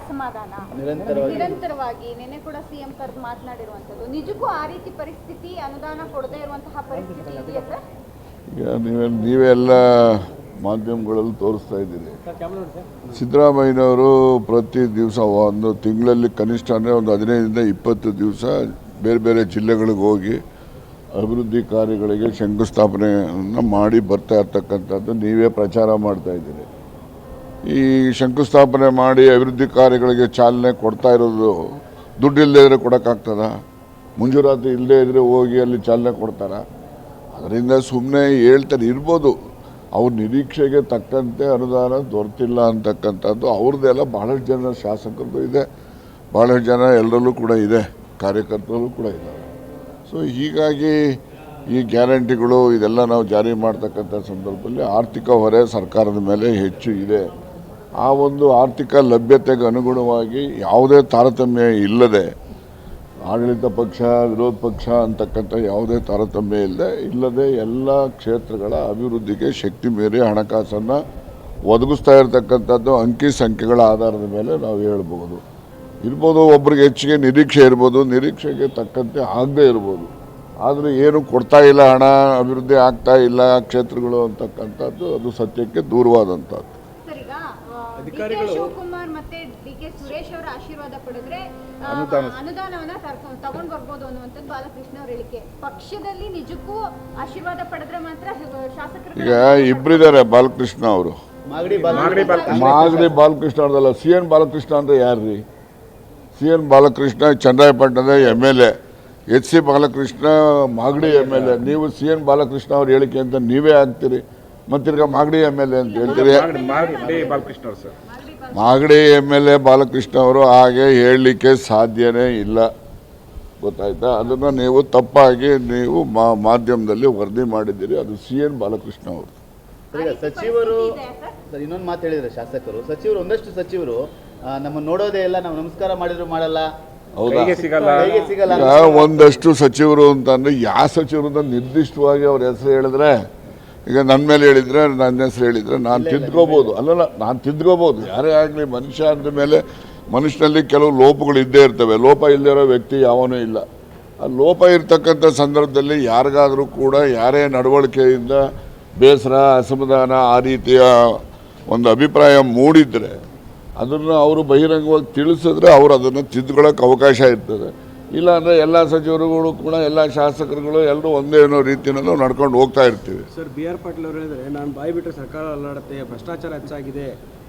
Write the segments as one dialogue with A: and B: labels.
A: ಅಸಮಾಧಾನ.
B: ನಿರಂತರವಾಗಿ.
A: ನಿರಂತರವಾಗಿ ನಿನ್ನೆ ಕೂಡ ಸಿಎಂ ಕರೆದು ಮಾತನಾಡಿರುವಂತದ್ದು ನಿಜಕ್ಕೂ ಆ ರೀತಿ ಪರಿಸ್ಥಿತಿ ಅನುದಾನ ಕೊಡದೇ ಇರುವಂತಹ ಪರಿಸ್ಥಿತಿ ಇದೆಯಾ ಸರ್
C: ಈಗ ನೀವೇ ನೀವೆಲ್ಲ ಮಾಧ್ಯಮಗಳಲ್ಲಿ ತೋರಿಸ್ತಾ ಇದ್ದೀರಿ. ಸಿದ್ದರಾಮಯ್ಯನವರು ಪ್ರತಿ ದಿವಸ ಒಂದು ತಿಂಗಳಲ್ಲಿ ಕನಿಷ್ಠ ಅಂದರೆ ಒಂದು ಹದಿನೈದರಿಂದ ಇಪ್ಪತ್ತು ದಿವಸ ಬೇರೆ ಬೇರೆ ಜಿಲ್ಲೆಗಳಿಗೆ ಹೋಗಿ ಅಭಿವೃದ್ಧಿ ಕಾರ್ಯಗಳಿಗೆ ಶಂಕುಸ್ಥಾಪನೆಯನ್ನು ಮಾಡಿ ಬರ್ತಾ ಇರ್ತಕ್ಕಂಥದ್ದು ನೀವೇ ಪ್ರಚಾರ ಮಾಡ್ತಾ ಇದ್ದೀರಿ. ಈ ಶಂಕುಸ್ಥಾಪನೆ ಮಾಡಿ ಅಭಿವೃದ್ಧಿ ಕಾರ್ಯಗಳಿಗೆ ಚಾಲನೆ ಕೊಡ್ತಾ ಇರೋದು ದುಡ್ಡು ಇಲ್ಲದೇ ಇದ್ರೆ ಕೊಡೋಕ್ಕಾಗ್ತದ? ಮುಂಜೂರಾತಿ ಇಲ್ಲದೇ ಇದ್ದರೆ ಹೋಗಿ ಅಲ್ಲಿ ಚಾಲನೆ ಕೊಡ್ತಾರ? ಅದರಿಂದ ಸುಮ್ಮನೆ ಹೇಳ್ತಾರೆ, ಇರ್ಬೋದು. ಅವ್ರ ನಿರೀಕ್ಷೆಗೆ ತಕ್ಕಂತೆ ಅನುದಾನ ದೊರೆತಿಲ್ಲ ಅಂತಕ್ಕಂಥದ್ದು ಅವ್ರದ್ದೆಲ್ಲ ಭಾಳಷ್ಟು ಜನ ಶಾಸಕರದ್ದು ಇದೆ. ಭಾಳಷ್ಟು ಜನ ಎಲ್ಲರಲ್ಲೂ ಕೂಡ ಇದೆ, ಕಾರ್ಯಕರ್ತರಲ್ಲೂ ಕೂಡ ಇದ್ದಾರೆ ಸೊ ಹೀಗಾಗಿ ಈ ಗ್ಯಾರಂಟಿಗಳು ಇದೆಲ್ಲ ನಾವು ಜಾರಿ ಮಾಡ್ತಕ್ಕಂಥ ಸಂದರ್ಭದಲ್ಲಿ ಆರ್ಥಿಕ ಹೊರೆ ಸರ್ಕಾರದ ಮೇಲೆ ಹೆಚ್ಚು ಇದೆ. ಆ ಒಂದು ಆರ್ಥಿಕ ಲಭ್ಯತೆಗೆ ಅನುಗುಣವಾಗಿ ಯಾವುದೇ ತಾರತಮ್ಯ ಇಲ್ಲದೆ ಆಡಳಿತ ಪಕ್ಷ, ವಿರೋಧ ಪಕ್ಷ ಅಂತಕ್ಕಂಥ ಯಾವುದೇ ತಾರತಮ್ಯ ಇಲ್ಲದೆ ಇಲ್ಲದೆ ಎಲ್ಲ ಕ್ಷೇತ್ರಗಳ ಅಭಿವೃದ್ಧಿಗೆ ಶಕ್ತಿ ಮೀರಿ ಹಣಕಾಸನ್ನು ಒದಗಿಸ್ತಾ ಇರತಕ್ಕಂಥದ್ದು ಅಂಕಿ ಸಂಖ್ಯೆಗಳ ಆಧಾರದ ಮೇಲೆ ನಾವು ಹೇಳ್ಬೋದು. ಇರ್ಬೋದು, ಒಬ್ರಿಗೆ ಹೆಚ್ಚಿಗೆ ನಿರೀಕ್ಷೆ ಇರ್ಬೋದು, ನಿರೀಕ್ಷೆಗೆ ತಕ್ಕಂತೆ ಆಗದೇ ಇರ್ಬೋದು. ಆದರೆ ಏನು ಕೊಡ್ತಾ ಇಲ್ಲ, ಹಣ ಅಭಿವೃದ್ಧಿ ಆಗ್ತಾ ಇಲ್ಲ, ಕ್ಷೇತ್ರಗಳು ಅಂತಕ್ಕಂಥದ್ದು ಅದು ಸತ್ಯಕ್ಕೆ ದೂರವಾದಂಥದ್ದು.
A: ಕೆ ಶಿವಕುಮಾರ್ ಮತ್ತೆ ಡಿ ಕೆ ಸುರೇಶ್ ಅವರ ಆಶೀರ್ವಾದ ಪಡೆದ್ರೆ ಅನುದಾನವನ್ನ ತಗೊಂಡ್ ಬರ್ಬೋದು ಅನ್ನುವಂಥದ್ದು ಬಾಲಕೃಷ್ಣ ಅವ್ರ ಹೇಳಿಕೆ. ಪಕ್ಷದಲ್ಲಿ ನಿಜಕ್ಕೂ ಆಶೀರ್ವಾದ ಪಡೆದ್ರೆ ಮಾತ್ರ ಶಾಸಕರು
C: ಈಗ ಇಬ್ಬರಿದ್ದಾರೆ ಬಾಲಕೃಷ್ಣ ಅವರು.
B: ಮಾಗಡಿ ಬಾಲ್
C: ಮಾಗಡಿ ಬಾಲಕೃಷ್ಣ ಅವ್ರದಲ್ಲ ಸಿ ಎನ್ ಬಾಲಕೃಷ್ಣ ಅಂದ್ರೆ ಯಾರ್ರಿ? C N Balakrishna ಚಂದ್ರಾಯಪಟ್ಟಣದ M L A H C Balakrishna Magadi M L A ನೀವು ಸಿ ಎನ್ ಬಾಲಕೃಷ್ಣ ಅವ್ರ ಹೇಳಿಕೆ ಅಂತ ನೀವೇ ಆಗ್ತೀರಿ. ಮತ್ತಿರ್ಗ ಮಾಗಡಿ ಎಂ ಎಲ್ ಎ ಅಂತ ಹೇಳ್ತೀರಿ. Magadi M L A Balakrishna ಅವರು ಹಾಗೆ ಹೇಳಲಿಕ್ಕೆ ಸಾಧ್ಯನೇ ಇಲ್ಲ. ಗೊತ್ತಾಯ್ತಾ? ಅದನ್ನು ನೀವು ತಪ್ಪಾಗಿ ನೀವು ಮಾ- ಮಾಧ್ಯಮದಲ್ಲಿ ವರದಿ ಮಾಡಿದ್ದೀರಿ. ಅದು ಸಿ ಎನ್ ಬಾಲಕೃಷ್ಣ ಅವರು.
B: ಸಚಿವರು ಇನ್ನೊಂದು ಮಾತು ಹೇಳಿದ್ರೆ ಶಾಸಕರು. ಸಚಿವರು ಒಂದಷ್ಟು ಸಚಿವರು ನಮ್ಮ ನೋಡೋದೇ ಇಲ್ಲ ನಾವು ನಮಸ್ಕಾರ ಮಾಡಿದ್ರು ಮಾಡಲ್ಲ.
C: ಹೌದಾ?
D: ಸಿಗಲ್ಲ.
C: ಒಂದಷ್ಟು ಸಚಿವರು ಅಂತಂದ್ರೆ ಯಾವ ಸಚಿವರು ಅಂತ ನಿರ್ದಿಷ್ಟವಾಗಿ ಅವ್ರ ಹೆಸರು ಹೇಳಿದ್ರೆ ಈಗ ನನ್ನ ಮೇಲೆ ಹೇಳಿದರೆ ನನ್ನ ಹೆಸರು ಹೇಳಿದರೆ ನಾನು ತಿದ್ಕೋಬೋದು. ಅಲ್ಲಲ್ಲ ನಾನು ತಿದ್ಕೋಬೋದು. ಯಾರೇ ಆಗಲಿ ಮನುಷ್ಯ ಅಂದ ಮೇಲೆ ಮನುಷ್ಯನಲ್ಲಿ ಕೆಲವು ಲೋಪಗಳು ಇದ್ದೇ ಇರ್ತವೆ. ಲೋಪ ಇಲ್ಲದಿರೋ ಇರೋ ವ್ಯಕ್ತಿ ಯಾವನೂ ಇಲ್ಲ. ಆ ಲೋಪ ಇರ್ತಕ್ಕಂಥ ಸಂದರ್ಭದಲ್ಲಿ ಯಾರಿಗಾದರೂ ಕೂಡ ಯಾರೇ ನಡವಳಿಕೆಯಿಂದ ಬೇಸರ ಅಸಮಾಧಾನ ಆ ರೀತಿಯ ಒಂದು ಅಭಿಪ್ರಾಯ ಮೂಡಿದರೆ ಅದನ್ನು ಅವರು ಬಹಿರಂಗವಾಗಿ ತಿಳಿಸಿದ್ರೆ ಅವರು ಅದನ್ನು ತಿದ್ಕೊಳ್ಳೋಕೆ ಅವಕಾಶ ಇರ್ತದೆ. ಇಲ್ಲ ಅಂದರೆ ಎಲ್ಲ ಸಚಿವರುಗಳು ಕೂಡ ಎಲ್ಲ ಶಾಸಕರುಗಳು ಎಲ್ಲರೂ ಒಂದೇ ಅನ್ನೋ ರೀತಿಯಲ್ಲೂ ನಡ್ಕೊಂಡು ಹೋಗ್ತಾ ಇರ್ತೀವಿ.
E: ಸರ್ ಬಿ ಆರ್ ಪಾಟೀಲ್ ಅವರು ಹೇಳಿದ್ರೆ ನಾನು ಬಾಯಿ ಬಿಟ್ಟರೆ ಸರ್ಕಾರ ಅಲ್ಲಾಡುತ್ತೆ ಭ್ರಷ್ಟಾಚಾರ ಹೆಚ್ಚಾಗಿದೆ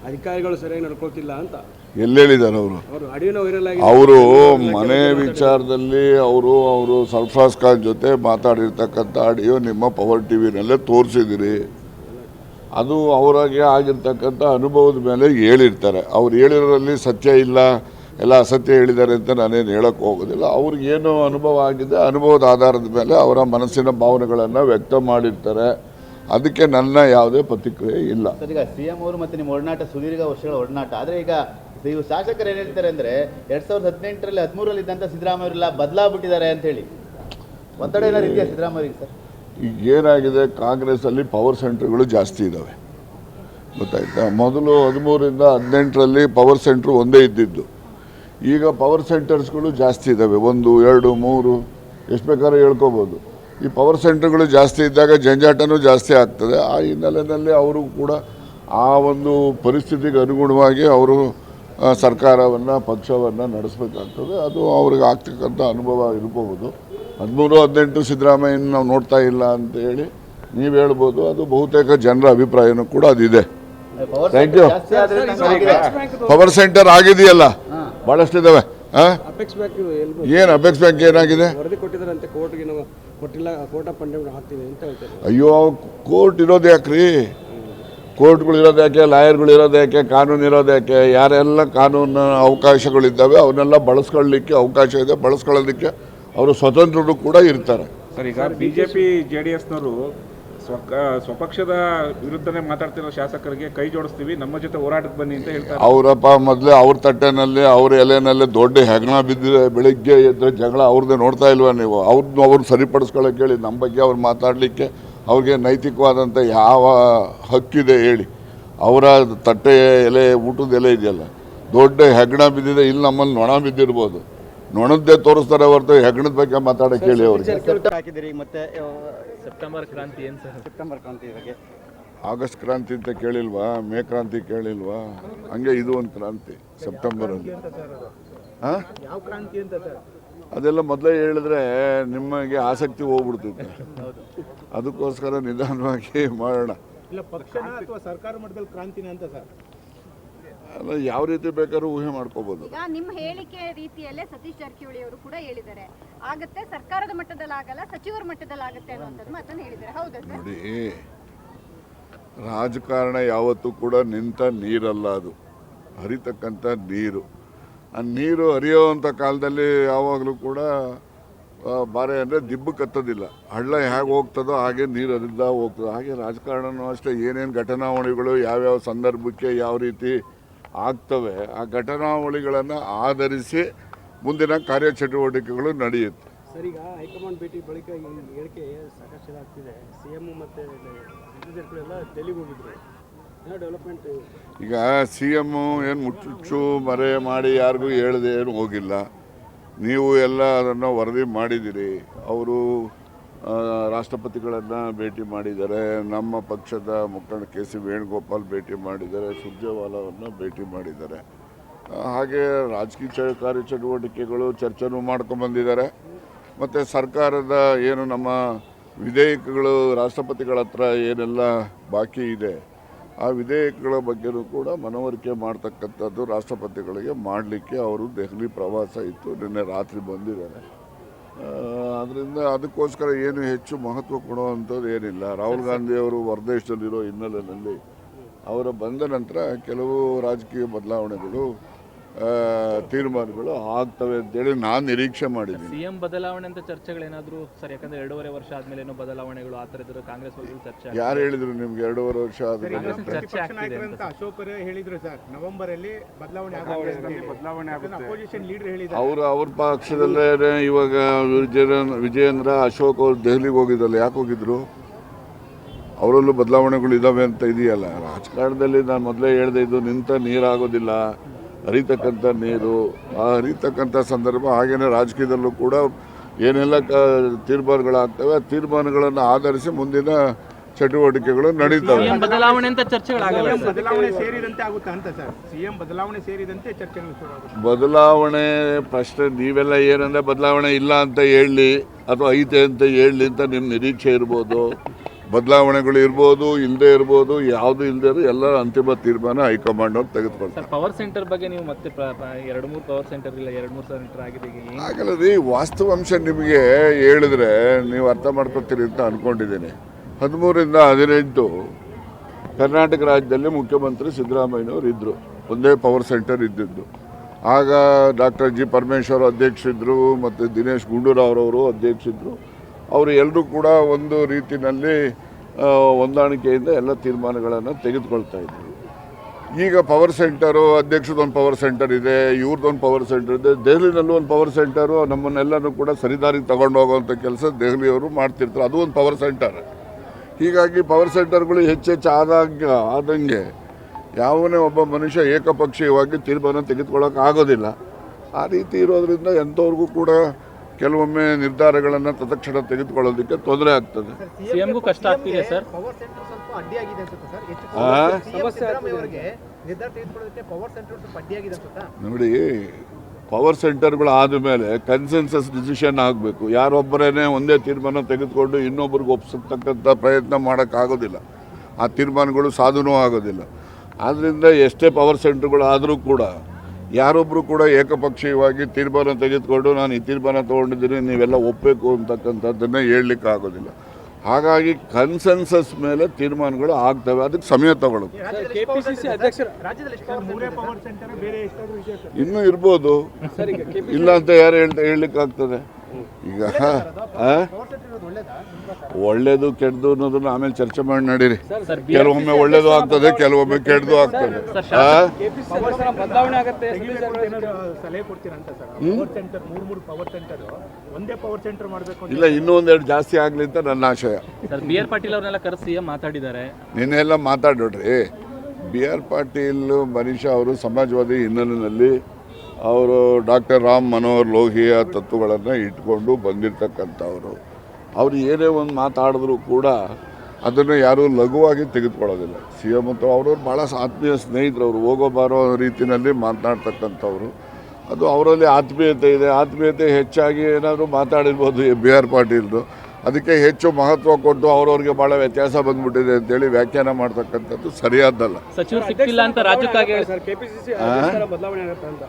E: ಅಧಿಕಾರಿಗಳು ಸರಿಯಾಗಿ ನಡ್ಕೊಳ್ತಿಲ್ಲ ಅಂತ.
C: ಎಲ್ಲಿ ಹೇಳಿದ್ದಾರೆ ಅವರು?
E: ಅವರು
C: ಮನೆ ವಿಚಾರದಲ್ಲಿ ಅವರು ಅವರು ಸರ್ಫಾಸ್ ಖಾನ್ ಜೊತೆ ಮಾತಾಡಿರ್ತಕ್ಕಂಥ ಆಡಿಯೋ ನಿಮ್ಮ ಪವರ್ ಟಿ ವಿನಲ್ಲೇ ತೋರಿಸಿದಿರಿ ಅದು ಅವರಾಗೆ ಆಗಿರ್ತಕ್ಕಂಥ ಅನುಭವದ ಮೇಲೆ ಹೇಳಿರ್ತಾರೆ. ಅವ್ರು ಹೇಳಿರೋರಲ್ಲಿ ಸತ್ಯ ಇಲ್ಲ. ಎಲ್ಲ ಅಸತ್ಯ ಹೇಳಿದ್ದಾರೆ ಅಂತ ನಾನೇನು ಹೇಳಕ್ಕೆ ಹೋಗೋದಿಲ್ಲ. ಅವ್ರಿಗೇನು ಅನುಭವ ಆಗಿದೆ ಅನುಭವದ ಆಧಾರದ ಮೇಲೆ ಅವರ ಮನಸ್ಸಿನ ಭಾವನೆಗಳನ್ನು ವ್ಯಕ್ತ ಮಾಡಿರ್ತಾರೆ. ಅದಕ್ಕೆ ನನ್ನ ಯಾವುದೇ ಪ್ರತಿಕ್ರಿಯೆ ಇಲ್ಲ.
B: ಈಗ ಸಿ ಎಂ ಅವರು ಮತ್ತು ನಿಮ್ಮ ಒಡನಾಟ ಸುದೀರ್ಘ ವರ್ಷಗಳ ಒಡನಾಟ. ಆದರೆ ಈಗ ಇವು ಶಾಸಕರು ಏನು ಹೇಳ್ತಾರೆ ಅಂದರೆ ಎರಡು ಸಾವಿರದ ಹದಿನೆಂಟರಲ್ಲಿ ಹದಿಮೂರಲ್ಲಿ ಇದ್ದಂಥ ಸಿದ್ದರಾಮಯ್ಯವರೆಲ್ಲ ಬದಲಾಗ್ಬಿಟ್ಟಿದ್ದಾರೆ ಅಂತ ಹೇಳಿ. ಒತ್ತಡ ಏನಾರು ಇದೆಯಾ ಸಿದ್ದರಾಮಯ್ಯ ಸರ್.
C: ಈಗ ಏನಾಗಿದೆ ಕಾಂಗ್ರೆಸ್ಸಲ್ಲಿ ಪವರ್ ಸೆಂಟ್ರ್ಗಳು ಜಾಸ್ತಿ ಇದ್ದಾವೆ ಗೊತ್ತಾಯ್ತಾ? ಮೊದಲು ಹದಿಮೂರಿಂದ ಹದಿನೆಂಟರಲ್ಲಿ ಪವರ್ ಸೆಂಟ್ರ್ ಒಂದೇ ಇದ್ದಿದ್ದು. ಈಗ ಪವರ್ ಸೆಂಟರ್ಸ್ಗಳು ಜಾಸ್ತಿ ಇದ್ದಾವೆ ಒಂದು ಎರಡು ಮೂರು ಎಷ್ಟು ಬೇಕಾದ್ರೂ ಹೇಳ್ಕೋಬೋದು. ಈ ಪವರ್ ಸೆಂಟರ್ಗಳು ಜಾಸ್ತಿ ಇದ್ದಾಗ ಜಂಜಾಟನೂ ಜಾಸ್ತಿ ಆಗ್ತದೆ. ಆ ಹಿನ್ನೆಲೆಯಲ್ಲಿ ಅವರು ಕೂಡ ಆ ಒಂದು ಪರಿಸ್ಥಿತಿಗೆ ಅನುಗುಣವಾಗಿ ಅವರು ಸರ್ಕಾರವನ್ನು ಪಕ್ಷವನ್ನು ನಡೆಸಬೇಕಾಗ್ತದೆ. ಅದು ಅವ್ರಿಗೆ ಆಗ್ತಕ್ಕಂಥ ಅನುಭವ ಇರಬಹುದು ಹದಿಮೂರು ಹದಿನೆಂಟು ಸಿದ್ದರಾಮಯ್ಯನ ನಾವು ನೋಡ್ತಾ ಇಲ್ಲ ಅಂತ ಹೇಳಿ ನೀವು ಹೇಳ್ಬೋದು. ಅದು ಬಹುತೇಕ ಜನರ ಅಭಿಪ್ರಾಯನೂ ಕೂಡ ಅದಿದೆ.
B: Power
C: you you.
B: ಜಾಸ್ತಿ ಆದರೆ
C: ಪವರ್ ಸೆಂಟರ್ ಆಗಿದೆಯಲ್ಲ? ಭಾಳಷ್ಟು ಇದ್ದಾವೆ
E: ಎಲ್ಲಿ
C: ಏನು ಅಪೆಕ್ಸ್ ಬ್ಯಾಂಕ್ ಏನಾಗಿದೆ?
E: ವರದಿ ಕೊಟ್ಟಿದ್ದಾರಂತೆ ಕೋರ್ಟ್ಗೆ ನಾವು ಕೊಟ್ಟಿಲ್ಲ ಕೋರ್ಟ್ ಆಫ್ ಕಂಟೆಂಪ್ಟ್ ಹಾಕ್ತೀವಿ ಅಂತ ಹೇಳ್ತಾರೆ.
C: ಅಯ್ಯೋ ಕೋರ್ಟ್ ಇರೋದು ಯಾಕ್ರಿ? ಕೋರ್ಟ್ಗಳು ಇರೋದು ಯಾಕೆ? ಲಾಯರ್ಗಳು ಇರೋದು ಯಾಕೆ? ಕಾನೂನು ಇರೋದು ಯಾಕೆ? ಯಾರೆಲ್ಲ ಕಾನೂನು ಅವಕಾಶಗಳಿದ್ದಾವೆ ಅವನ್ನೆಲ್ಲ ಬಳಸ್ಕೊಳ್ಳಿಕ್ಕೆ ಅವಕಾಶ ಇದೆ. ಬಳಸ್ಕೊಳ್ಳೋದಕ್ಕೆ ಅವರು ಸ್ವತಂತ್ರರು ಕೂಡ ಇರ್ತಾರೆ.
D: ಸರ್ ಈಗ ಬಿಜೆಪಿ ಜೆ ಎಸ್ನವರು ಸ್ವಪಕ್ಷದ ವಿರುದ್ಧನೇ ಮಾತಾಡ್ತಿರೋ ಶಾಸಕರಿಗೆ ಕೈ ಜೋಡಿಸ್ತೀವಿ, ನಮ್ಮ ಜೊತೆ ಹೋರಾಟಕ್ಕೆ ಬನ್ನಿ ಅಂತ ಹೇಳ್ತಾರೆ.
C: ಅವರಪ್ಪ ಮೊದಲೇ ಅವ್ರ ತಟ್ಟೆನಲ್ಲಿ, ಅವ್ರ ಎಲೆನಲ್ಲಿ ದೊಡ್ಡ ಹೆಗ್ಣ ಬಿದ್ದಿದೆ, ಬೆಳಿಗ್ಗೆ ಎದ್ದು ಜಗಳ ಅವ್ರದ್ದೇ ನೋಡ್ತಾ ಇಲ್ವಾ ನೀವು? ಅವ್ರನ್ನ ಅವ್ರು ಸರಿಪಡಿಸ್ಕೊಳ್ಳೋಕೆ ಹೇಳಿ, ನಮ್ಮ ಬಗ್ಗೆ ಅವ್ರು ಮಾತಾಡಲಿಕ್ಕೆ ಅವ್ರಿಗೆ ನೈತಿಕವಾದಂಥ ಯಾವ ಹಕ್ಕಿದೆ ಹೇಳಿ. ಅವರ ತಟ್ಟೆ ಎಲೆ, ಊಟದ ಎಲೆ ಇದೆಯಲ್ಲ, ದೊಡ್ಡ ಹೆಗ್ಣ ಬಿದ್ದಿದೆ, ಇಲ್ಲಿ ನಮ್ಮಲ್ಲಿ ನೊಣ ಬಿದ್ದಿರ್ಬೋದು. ನೊಣದ್ದೇ ತೋರಿಸ್ತಾರೆ ಹೊರತು ಹೆಗ್ಣದ ಬಗ್ಗೆ ಮಾತಾಡಕ್ಕೆ ಹೇಳಿ ಅವ್ರಿಗೆ.
E: ಹಾಕಿದಿರಿ ಮತ್ತೆ
F: ಸೆಪ್ಟೆಂಬರ್ ಕ್ರಾಂತಿ ಏನು ಸರ್?
E: ಸೆಪ್ಟೆಂಬರ್ ಕ್ರಾಂತಿ ಬಗ್ಗೆ
C: ಆಗಸ್ಟ್ ಕ್ರಾಂತಿ ಅಂತ ಕೇಳಿಲ್ವಾ? ಮೇ ಕ್ರಾಂತಿ ಕೇಳಿಲ್ವಾ? ಹಂಗೆ ಇದು ಒಂದು ಕ್ರಾಂತಿ ಸೆಪ್ಟೆಂಬರ್ ಅಲ್ಲಿ. ಹಾಂ?
E: ಯಾವ ಕ್ರಾಂತಿ ಅಂತ ಸರ್?
C: ಅದೆಲ್ಲ ಮೊದಲೇ ಹೇಳಿದ್ರೆ ನಿಮಗೆ ಆಸಕ್ತಿ ಹೋಗ್ಬಿಡ್ತಿತ್ತು. ಅದಕ್ಕೋಸ್ಕರ ನಿಧಾನವಾಗಿ ಮಾಡೋಣ.
E: ಇಲ್ಲ ಪಕ್ಷನ ಅಥವಾ ಸರ್ಕಾರ ಮಟ್ಟದಲ್ಲಿ ಕ್ರಾಂತಿನ ಅಂತ ಸರ್?
C: ಅಲ್ಲ ಯಾವ ರೀತಿ ಬೇಕಾದ್ರೂ ಊಹೆ ಮಾಡ್ಕೋಬಹುದು
A: ಈಗ ನಿಮ್ಮ ಹೇಳಿಕೆ ರೀತಿಯಲ್ಲೇ ಸತೀಶ್ ಜಾರಕಿಹೊಳಿ ಅವರು ಕೂಡ ಹೇಳಿದ್ದಾರೆ. ಆಗತ್ತೆ ಸರ್ಕಾರದ ಮಟ್ಟದಲ್ಲಿ ಆಗಲ್ಲ ಸಚಿವರ ಮಟ್ಟದಲ್ಲಿ ಆಗುತ್ತೆ ಅನ್ನುವಂಥದ್ದು ಮಾತನ್ನು ಹೇಳಿದ್ದಾರೆ. ಹೌದಾ ಸರ್?
C: ನೋಡಿ ರಾಜಕಾರಣ ಯಾವತ್ತೂ ಕೂಡ ನಿಂತ ನೀರಲ್ಲ ಅದು. ಹರಿತಕ್ಕಂಥ ನೀರು. ಆ ನೀರು ಹರಿಯೋವಂಥ ಕಾಲದಲ್ಲಿ ಯಾವಾಗಲೂ ಕೂಡ ಬಾರೆ ಅಂದರೆ ದಿಬ್ಬು ಕತ್ತೋದಿಲ್ಲ. ಹಳ್ಳ ಹೇಗೆ ಹೋಗ್ತದೋ ಹಾಗೆ ನೀರು ಹರಿದ ಹೋಗ್ತದೆ. ಹಾಗೆ ರಾಜಕಾರಣನೂ ಅಷ್ಟೇ. ಏನೇನು ಘಟನಾವಳಿಗಳು ಯಾವ್ಯಾವ ಸಂದರ್ಭಕ್ಕೆ ಯಾವ ರೀತಿ ಆಗ್ತವೆ. ಆ ಘಟನಾವಳಿಗಳನ್ನು ಆಧರಿಸಿ ಮುಂದಿನ ಕಾರ್ಯಚಟುವಟಿಕೆಗಳು ನಡೆಯುತ್ತೆ.
E: ಸರ್ ಈಗ ಹೈಕಮಾಂಡ್ ಭೇಟಿ ಬಳಿಕ ಈ ಹೇಳಿಕೆ ಸಾಕಷ್ಟು ಆಗ್ತಿದೆ. ಸಿ ಎಂ ಮತ್ತು ಡೆಲ್ಲಿಗೆ ಹೋಗಿದ್ರು. ಡೆವಲಪ್ಮೆಂಟ್
C: ಈಗ ಸಿ ಎಮ್ಮು ಏನು ಮುಚ್ಚುಚ್ಚು ಮರೆ ಮಾಡಿ ಯಾರಿಗೂ ಹೇಳದೆ ಏನು ಹೋಗಿಲ್ಲ. ನೀವು ಎಲ್ಲ ಅದನ್ನು ವರದಿ ಮಾಡಿದ್ದೀರಿ ಅವರು ರಾಷ್ಟ್ರಪತಿಗಳನ್ನು ಭೇಟಿ ಮಾಡಿದ್ದಾರೆ. ನಮ್ಮ ಪಕ್ಷದ ಮುಖಂಡ ಕೆ ಸಿ ವೇಣುಗೋಪಾಲ್ ಭೇಟಿ ಮಾಡಿದ್ದಾರೆ. ಸುರ್ಜೇವಾಲಾವನ್ನು ಭೇಟಿ ಮಾಡಿದ್ದಾರೆ. ಹಾಗೆ ರಾಜಕೀಯ ಚ- ಕಾರ್ಯಚಟುವಟಿಕೆಗಳು ಚರ್ಚೆನೂ ಮಾಡ್ಕೊಂಬಂದಿದ್ದಾರೆ ಮತ್ತು ಸರ್ಕಾರದ ಏನು ನಮ್ಮ ವಿಧೇಯಕಗಳು ರಾಷ್ಟ್ರಪತಿಗಳ ಹತ್ರ ಏನೆಲ್ಲ ಬಾಕಿ ಇದೆ, ಆ ವಿಧೇಯಕಗಳ ಬಗ್ಗೆನೂ ಕೂಡ ಮನವರಿಕೆ ಮಾಡ್ತಕ್ಕಂಥದ್ದು ರಾಷ್ಟ್ರಪತಿಗಳಿಗೆ ಮಾಡಲಿಕ್ಕೆ ಅವರು ದೆಹಲಿ ಪ್ರವಾಸ ಇತ್ತು. ನಿನ್ನೆ ರಾತ್ರಿ ಬಂದಿದ್ದಾರೆ. ಅದರಿಂದ ಅದಕ್ಕೋಸ್ಕರ ಏನು ಹೆಚ್ಚು ಮಹತ್ವ ಕೊಡುವಂಥದ್ದು ಏನಿಲ್ಲ. ರಾಹುಲ್ ಗಾಂಧಿಯವರು ಹೊರದೇಶದಲ್ಲಿರೋ ಹಿನ್ನೆಲೆಯಲ್ಲಿ ಅವರ ಬಂದ ನಂತರ ಕೆಲವು ರಾಜಕೀಯ ಬದಲಾವಣೆಗಳು ತೀರ್ಮಾನಗಳು ಆಗ್ತವೆ ಅಂತೇಳಿ ನಾನು ನಿರೀಕ್ಷೆ ಮಾಡಿದ್ದೀನಿ.
F: ಸಿಎಂ ಬದಲಾವಣೆ ಅಂತ ಚರ್ಚೆಗಳೇನಾದ್ರು ಸರ್ ಯಾಕಂದ್ರೆ ಎರಡೂವರೆ ವರ್ಷ ಆದ್ಮೇಲೆ ಏನೋ ಬದಲಾವಣೆಗಳು ಆ ಥರದ್ದು ಕಾಂಗ್ರೆಸ್ ಬಗ್ಗೆ ಚರ್ಚೆ.
C: ಯಾರು ಹೇಳಿದ್ರು ನಿಮ್ಗೆ ಎರಡೂವರೆ ವರ್ಷ ಆದ್ಮೇಲೆ ಅಂತ?
F: ಚರ್ಚೆ ಆಗ್ತಿದೆ ಅಂತ.
G: ಅಶೋಕರೇ ಹೇಳಿದ್ರು ಸರ್ ನವೆಂಬರ್ ಅಲ್ಲಿ ಬದಲಾವಣೆ ಬದಲಾವಣೆ ಆಗುತ್ತೆ. ಅಪೋಸಿಷನ್ ಲೀಡರ್ ಹೇಳಿದ್ರು
C: ಅವರು ಅವ್ರ ಪಕ್ಷದಲ್ಲೇ ಇವಾಗ ವಿಜಯ ವಿಜಯೇಂದ್ರ ಅಶೋಕ್ ಅವ್ರು ದೆಹಲಿಗೆ ಹೋಗಿದ್ದಲ್ಲ ಯಾಕೆ ಹೋಗಿದ್ರು? ಅವರಲ್ಲೂ ಬದಲಾವಣೆಗಳು ಇದಾವೆ ಅಂತ ಇದೆಯಲ್ಲ. ರಾಜಕಾರಣದಲ್ಲಿ ನಾನು ಮೊದಲೇ ಹೇಳಿದೆ ಇದು ನಿಂತ ನೀರಾಗೋದಿಲ್ಲ. ಹರಿತಕ್ಕಂಥ ನೀರು ಆ ಹರಿತಕ್ಕಂಥ ಸಂದರ್ಭ ಹಾಗೆಯೇ ರಾಜಕೀಯದಲ್ಲೂ ಕೂಡ ಏನೆಲ್ಲ ಕ ತೀರ್ಮಾನಗಳಾಗ್ತವೆ ಆ ತೀರ್ಮಾನಗಳನ್ನು ಆಧರಿಸಿ ಮುಂದಿನ ಚಟುವಟಿಕೆಗಳು ನಡೀತವೆ.
F: ಬದಲಾವಣೆ ಫಸ್ಟ್ ಚರ್ಚೆಗಳಾಗಲ್ಲ
G: ಬದಲಾವಣೆ ಸೇರಿದಂತೆ ಆಗುತ್ತಾ ಅಂತ ಸರ್? ಸಿಎಂ ಬದಲಾವಣೆ ಸೇರಿದಂತೆ ಚರ್ಚೆಗಳು ಶುರು ಆಗುತ್ತೆ.
C: ಬದಲಾವಣೆ ಪ್ರಶ್ನೆ ನೀವೆಲ್ಲ ಏನಂದ್ರೆ ಬದಲಾವಣೆ ಇಲ್ಲ ಅಂತ ಹೇಳಿ ಅಥವಾ ಐತೆ ಅಂತ ಹೇಳಿ ಅಂತ ನಿಮ್ಮ ನಿರೀಕ್ಷೆ ಇರ್ಬೋದು. ಬದಲಾವಣೆಗಳು ಇರ್ಬೋದು ಇಲ್ಲದೆ ಇರ್ಬೋದು ಯಾವುದು ಇಲ್ಲದೆ ಇರೋ ಎಲ್ಲ ಅಂತಿಮ ತೀರ್ಮಾನ ಹೈಕಮಾಂಡ್ ಅವ್ರು ತೆಗೆದುಕೊಳ್ತಾರೆ.
F: ಪವರ್ ಸೆಂಟರ್ ಬಗ್ಗೆ ನೀವು ಮತ್ತೆ ಎರಡು ಮೂರು ಪವರ್ ಸೆಂಟರ್ ಇಲ್ಲ ಎರಡು ಮೂರು ಸೆಂಟರ್ ಆಗಿದೆ
C: ಆಗಲ್ಲ ರೀ ವಾಸ್ತವಾಂಶ ನಿಮಗೆ ಹೇಳಿದ್ರೆ ನೀವು ಅರ್ಥ ಮಾಡ್ಕೊತೀರಿ ಅಂತ ಅನ್ಕೊಂಡಿದ್ದೀನಿ. ಹದಿಮೂರಿಂದ ಹದಿನೆಂಟು ಕರ್ನಾಟಕ ರಾಜ್ಯದಲ್ಲಿ ಮುಖ್ಯಮಂತ್ರಿ ಸಿದ್ದರಾಮಯ್ಯನವರು ಇದ್ದರು ಒಂದೇ ಪವರ್ ಸೆಂಟರ್ ಇದ್ದಿದ್ದು. ಆಗ ಡಾಕ್ಟರ್ ಜಿ ಪರಮೇಶ್ವರ್ ಅಧ್ಯಕ್ಷರಿದ್ದರು ಮತ್ತು ದಿನೇಶ್ ಗುಂಡೂರಾವ್ರವರು ಅಧ್ಯಕ್ಷರಿದ್ದರು ಅವರು ಎಲ್ಲರೂ ಕೂಡ ಒಂದು ರೀತಿಯಲ್ಲಿ ಹೊಂದಾಣಿಕೆಯಿಂದ ಎಲ್ಲ ತೀರ್ಮಾನಗಳನ್ನು ತೆಗೆದುಕೊಳ್ತಾ ಇದ್ದರು. ಈಗ ಪವರ್ ಸೆಂಟರು ಅಧ್ಯಕ್ಷದೊಂದು ಪವರ್ ಸೆಂಟರ್ ಇದೆ ಇವ್ರದ್ದೊಂದು ಪವರ್ ಸೆಂಟರ್ ಇದೆ, ದೆಹಲಿನಲ್ಲೂ ಒಂದು ಪವರ್ ಸೆಂಟರು ನಮ್ಮನ್ನೆಲ್ಲರೂ ಕೂಡ ಸರಿದಾರಿಗೆ ತಗೊಂಡು ಹೋಗುವಂಥ ಕೆಲಸ ದೆಹಲಿಯವರು ಮಾಡ್ತಿರ್ತಾರೆ. ಅದು ಒಂದು ಪವರ್ ಸೆಂಟರ್ ಹೀಗಾಗಿ ಪವರ್ ಸೆಂಟರ್ಗಳು ಹೆಚ್ಚೆಚ್ಚು ಆದಾಗ ಆದಂಗೆ ಯಾವನೇ ಒಬ್ಬ ಮನುಷ್ಯ ಏಕಪಕ್ಷೀಯವಾಗಿ ತೀರ್ಮಾನ ತೆಗೆದುಕೊಳ್ಳೋಕೆ ಆಗೋದಿಲ್ಲ. ಆ ರೀತಿ ಇರೋದರಿಂದ ಎಂಥವ್ರಿಗೂ ಕೂಡ ಕೆಲವೊಮ್ಮೆ ನಿರ್ಧಾರಗಳನ್ನು ತತ್ಕ್ಷಣ ತೆಗೆದುಕೊಳ್ಳೋದಕ್ಕೆ ತೊಂದರೆ ಆಗ್ತದೆ.
F: ಸಿಎಂಗೂ ಕಷ್ಟ ಆಗ್ತಿದೆ ಸರ್.
G: ಪವರ್ ಸೆಂಟರ್ ಸ್ವಲ್ಪ ಅಡ್ಡಿಯಾಗಿದೆ ಅನ್ಸುತ್ತೆ ಸರ್? ಹೆಚ್ಚು
C: ಆ?
G: ಅವರಿಗೆ ನಿರ್ಧಾರ ತೆಗೆದುಕೊಳ್ಳೋದಕ್ಕೆ ಪವರ್ ಸೆಂಟರ್ ಸ್ವಲ್ಪ ಅಡ್ಡಿಯಾಗಿದೆ ಅನ್ಸುತ್ತಾ?
C: ನೋಡಿ ಪವರ್ ಸೆಂಟರ್ಗಳು ಆದಮೇಲೆ ಕನ್ಸೆನ್ಸಸ್ ಡಿಸಿಷನ್ ಆಗಬೇಕು. ಯಾರೊಬ್ಬರೇ ಒಂದೇ ತೀರ್ಮಾನ ತೆಗೆದುಕೊಂಡು ಇನ್ನೊಬ್ರಿಗೆ ಒಪ್ಸತಕ್ಕಂಥ ಪ್ರಯತ್ನ ಮಾಡೋಕ್ಕಾಗೋದಿಲ್ಲ. ಆ ತೀರ್ಮಾನಗಳು ಸಾಧನೂ ಆಗೋದಿಲ್ಲ. ಆದ್ದರಿಂದ ಎಷ್ಟೇ ಪವರ್ ಸೆಂಟರ್ಗಳು ಆದರೂ ಕೂಡ ಯಾರೊಬ್ಬರು ಕೂಡ ಏಕಪಕ್ಷೀಯವಾಗಿ ತೀರ್ಮಾನ ತೆಗೆದುಕೊಂಡು ನಾನು ಈ ತೀರ್ಮಾನ ತೊಗೊಂಡಿದ್ದೀನಿ ನೀವೆಲ್ಲ ಒಪ್ಪಬೇಕು ಅಂತಕ್ಕಂಥದ್ದನ್ನು ಹೇಳಲಿಕ್ಕೆ ಆಗೋದಿಲ್ಲ. ಹಾಗಾಗಿ ಕನ್ಸೆನ್ಸಸ್ ಮೇಲೆ ತೀರ್ಮಾನಗಳು ಆಗ್ತವೆ ಅದಕ್ಕೆ ಸಮಯ ತಗೊಳುತ್ತೆ
E: ಕೆಪಿಸಿಸಿ ಅಧ್ಯಕ್ಷರು
G: ಮೂರೇ ಪವರ್ ಸೆಂಟರ್ ಬೇರೆ ಎಷ್ಟಾದ್ರೂ ವಿಷಯ ಸರ್?
C: ಇನ್ನೂ ಇರ್ಬೋದು. ಇಲ್ಲ ಅಂತ ಯಾರು ಹೇಳ್ತಾ ಹೇಳಲಿಕ್ಕೆ ಆಗ್ತದೆ ಈಗ
G: ಒಳ್ಳೇದಾ
C: ಕೆಟ್ಟದು ಅನ್ನೋದನ್ನ ಆಮೇಲೆ ಚರ್ಚೆ ಮಾಡಿ ನಡೀರಿ.
F: ಸರ್
C: ಕೆಲವೊಮ್ಮೆ ಒಳ್ಳೇದು ಆಗ್ತದೆ ಕೆಲವೊಮ್ಮೆ ಕೆಟ್ಟದು ಆಗ್ತದೆ. ಆ?
E: ಬದಲಾವಣೆ ಆಗುತ್ತೆ
G: ತೆಗಿಬೇಕು ಅಂತ ಸಲಹೆ ಕೊಡ್ತೀರಾ ಅಂತ ಸರ್ ಪವರ್ ಸೆಂಟರ್ ಮೂರು ಮೂರು ಪವರ್ ಸೆಂಟರ್ ಒಂದೇ ಪವರ್ ಸೆಂಟರ್ ಮಾಡಬೇಕು ಅಂತ
C: ಇಲ್ಲ ಇನ್ನೂ ಒಂದೆರಡು ಜಾಸ್ತಿ ಆಗ್ಲಿ ಅಂತ ನನ್ನ ಆಶಯ.
F: ಸರ್ ಬಿ ಆರ್ ಪಾಟೀಲ್ ಅವ್ರನ್ನೆಲ್ಲ ಕರೆಸಿ ಮಾತಾಡಿದ್ದಾರೆ.
C: ನಿನ್ನೆಲ್ಲ ಮಾತಾಡೋಡ್ರಿ ಬಿ ಆರ್ ಪಾಟೀಲ್ ಮನೀಷಾ ಅವರು ಸಮಾಜವಾದಿ ಹಿನ್ನೆಲೆಯಲ್ಲಿ ಅವರು ಡಾಕ್ಟರ್ ರಾಮ್ ಮನೋಹರ್ ಲೋಹಿಯ ತತ್ವಗಳನ್ನು ಇಟ್ಕೊಂಡು ಬಂದಿರತಕ್ಕಂಥವ್ರು. ಅವರು ಏನೇ ಒಂದು ಮಾತಾಡಿದ್ರು ಕೂಡ ಅದನ್ನು ಯಾರೂ ಲಘುವಾಗಿ ತೆಗೆದುಕೊಳ್ಳೋದಿಲ್ಲ. ಸಿ ಎಂ ಮತ್ತು ಅವ್ರವ್ರು ಭಾಳ ಆತ್ಮೀಯ ಸ್ನೇಹಿತರು ಅವರು ಹೋಗೋ ಬಾರೋ ರೀತಿಯಲ್ಲಿ ಮಾತನಾಡ್ತಕ್ಕಂಥವ್ರು. ಅದು ಅವರಲ್ಲಿ ಆತ್ಮೀಯತೆ ಇದೆ. ಆತ್ಮೀಯತೆ ಹೆಚ್ಚಾಗಿ ಏನಾದರೂ ಮಾತಾಡಿರ್ಬೋದು ಬಿ ಆರ್ ಪಾಟೀಲ್ರು ಅದಕ್ಕೆ ಹೆಚ್ಚು ಮಹತ್ವ ಕೊಟ್ಟು ಅವ್ರವ್ರಿಗೆ ಭಾಳ ವ್ಯತ್ಯಾಸ ಬಂದ್ಬಿಟ್ಟಿದೆ ಅಂತೇಳಿ ವ್ಯಾಖ್ಯಾನ ಮಾಡ್ತಕ್ಕಂಥದ್ದು ಸರಿಯಾದ್ದಲ್ಲ.
F: ಸಚಿವರು ಸಿಕ್ಕಿಲ್ಲ ಅಂತ ರಾಜ್ಯಕ್ಕಾಗಿ
E: ಸರ್ ಕೆಪಿಸಿಸಿ ಅಧ್ಯಕ್ಷರ ಬದಲಾವಣೆ ಆಗುತ್ತೆ ಅಂತ.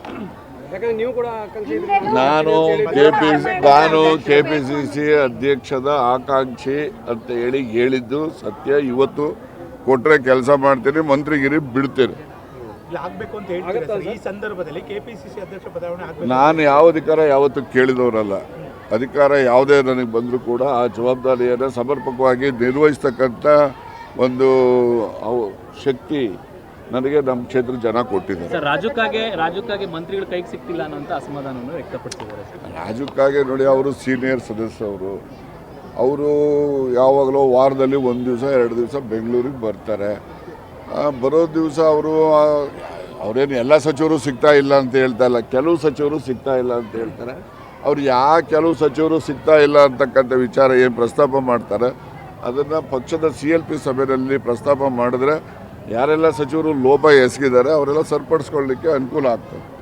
E: ಯಾಕಂದ್ರೆ ನೀವು ಕೂಡ ಆಕಾಂಕ್ಷಿ
C: ನಾನು ಕೆ ಪಿ ಸಿ ನಾನು ಕೆ ಪಿ ಸಿ ಸಿ ಅಧ್ಯಕ್ಷದ ಆಕಾಂಕ್ಷಿ ಅಂತ ಹೇಳಿ ಹೇಳಿದ್ದು ಸತ್ಯ. ಇವತ್ತು ಕೊಟ್ಟರೆ ಕೆಲಸ ಮಾಡ್ತೀನಿ ಮಂತ್ರಿಗಿರಿ ಬಿಡ್ತೀರಿ
G: ಇಲ್ಲ ಆಗ್ಬೇಕು ಅಂತ ಹೇಳ್ತಾರೆ ಸರ್? ಈ ಸಂದರ್ಭದಲ್ಲಿ ಕೆಪಿಸಿಸಿ ಅಧ್ಯಕ್ಷ ಬದಲಾವಣೆ ಆಗ್ಬೇಕು
C: ನಾನು ಯಾವ ಅಧಿಕಾರ ಯಾವತ್ತೂ ಕೇಳಿದವರಲ್ಲ. ಅಧಿಕಾರ ಯಾವುದೇ ನನಗೆ ಬಂದರೂ ಕೂಡ ಆ ಜವಾಬ್ದಾರಿಯನ್ನು ಸಮರ್ಪಕವಾಗಿ ನಿರ್ವಹಿಸ್ತಕ್ಕಂಥ ಒಂದು ಶಕ್ತಿ ನನಗೆ ನಮ್ಮ ಕ್ಷೇತ್ರ ಜನ ಕೊಟ್ಟಿದ್ದಾರೆ.
F: ರಾಜಕ್ಕಾಗಿ ರಾಜಕ್ಕಾಗಿ ಮಂತ್ರಿಗಳ ಕೈಗೆ ಸಿಕ್ತಿಲ್ಲ ಅನ್ನೋಂಥ ಅಸಮಾಧಾನವನ್ನು ವ್ಯಕ್ತಪಡಿಸಿದ್ದಾರೆ
C: ರಾಜಕ್ಕಾಗಿ ನೋಡಿ ಅವರು ಸೀನಿಯರ್ ಸದಸ್ಯವರು ಅವರು ಯಾವಾಗಲೂ ವಾರದಲ್ಲಿ ಒಂದು ದಿವಸ ಎರಡು ದಿವಸ ಬೆಂಗಳೂರಿಗೆ ಬರ್ತಾರೆ. ಬರೋ ದಿವಸ ಅವರು ಅವರೇನು ಎಲ್ಲ ಸಚಿವರು ಸಿಗ್ತಾ ಇಲ್ಲ ಅಂತ ಹೇಳ್ತಾ ಇಲ್ಲ. ಕೆಲವು ಸಚಿವರು ಸಿಗ್ತಾ ಇಲ್ಲ ಅಂತ ಹೇಳ್ತಾರೆ. ಅವ್ರು ಯಾ ಕೆಲವು ಸಚಿವರು ಸಿಗ್ತಾ ಇಲ್ಲ ಅಂತಕ್ಕಂಥ ವಿಚಾರ ಏನು ಪ್ರಸ್ತಾಪ ಮಾಡ್ತಾರೆ, ಅದನ್ನು ಪಕ್ಷದ ಸಿ ಎಲ್ ಪಿ ಸಭೆಯಲ್ಲಿ ಪ್ರಸ್ತಾಪ ಮಾಡಿದ್ರೆ ಯಾರೆಲ್ಲ ಸಚಿವರು ಲೋಪ ಎಸಗಿದ್ದಾರೆ, ಅವರೆಲ್ಲ ಸರಿಪಡಿಸ್ಕೊಳ್ಳಿಕ್ಕೆ ಅನುಕೂಲ ಆಗ್ತದೆ.